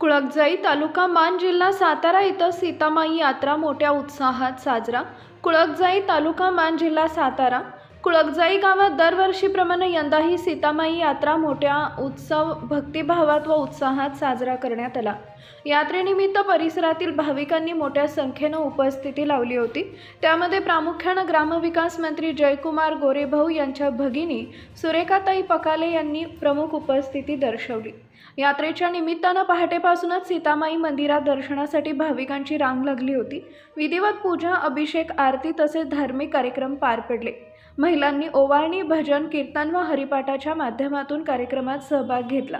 कुळकजाई तालुका मान जिल्हा सातारा इथं सीतामाई यात्रा मोठ्या उत्साहात साजरा. कुळकजाई तालुका मान जिल्हा सातारा. कुळकजाई गावात दरवर्षीप्रमाणे यंदाही सीतामाई यात्रा मोठ्या उत्सव भक्तिभावात व उत्साहात साजरा करण्यात आला. यात्रेनिमित्त परिसरातील भाविकांनी मोठ्या संख्येनं उपस्थिती लावली होती. त्यामध्ये प्रामुख्यानं ग्रामविकास मंत्री जयकुमार गोरेभाऊ यांच्या भगिनी सुरेखाताई पकाले यांनी प्रमुख उपस्थिती दर्शवली. यात्रेच्या निमित्तानं पहाटेपासूनच सीतामाई मंदिरात दर्शनासाठी भाविकांची रांग लागली होती. विधिवत पूजा अभिषेक आरती तसेच धार्मिक कार्यक्रम पार पडले. महिलांनी ओवाळणी भजन कीर्तन व हरिपाठाच्या माध्यमातून कार्यक्रमात सहभाग घेतला.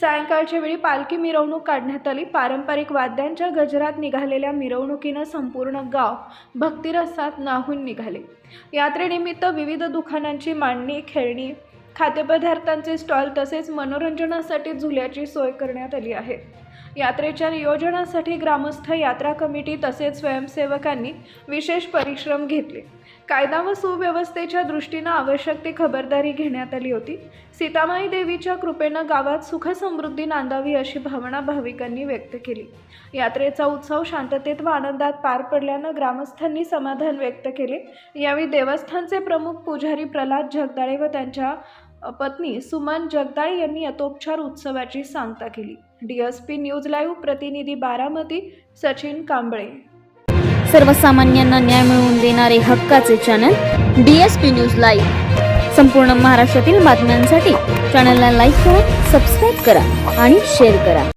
सायंकाळच्या वेळी पालखी मिरवणूक काढण्यात आली. पारंपरिक वाद्यांच्या गजरात निघालेल्या मिरवणुकीनं संपूर्ण गाव भक्तिरसात नाहून निघाले. यात्रेनिमित्त विविध दुकानांची मांडणी खेळणी खाद्यपदार्थांचे स्टॉल तसेच मनोरंजनासाठी झुल्याची सोय करण्यात आली आहे. यात्रेच्या नियोजनासाठी ग्रामस्थ यात्रा कमिटी तसेच स्वयंसेवकांनी विशेष परिश्रम घेतले. कायदा व सुव्यवस्थेच्या दृष्टीनं आवश्यक ती खबरदारी घेण्यात आली होती. सीतामाई देवीच्या कृपेनं गावात सुखसमृद्धी नांदावी अशी भावना भाविकांनी व्यक्त केली. यात्रेचा उत्सव शांततेत व आनंदात पार पडल्यानं ग्रामस्थांनी समाधान व्यक्त केले. यावेळी देवस्थानचे प्रमुख पुजारी प्रल्हाद जगदाळे व त्यांच्या पत्नी सुमन जगदाळे यांनी यथोपचार उत्सवाची सांगता केली. डीएसपी न्यूज लाईव्ह प्रतिनिधी बारामती सचिन कांबळे. सर्वसामान्यांना न्याय मिळवून देणारे हक्काचे channel D S P news live संपूर्ण महाराष्ट्रातील बातम्यांसाठी चॅनलला लाईक करा सबस्क्राईब करा आणि शेअर करा.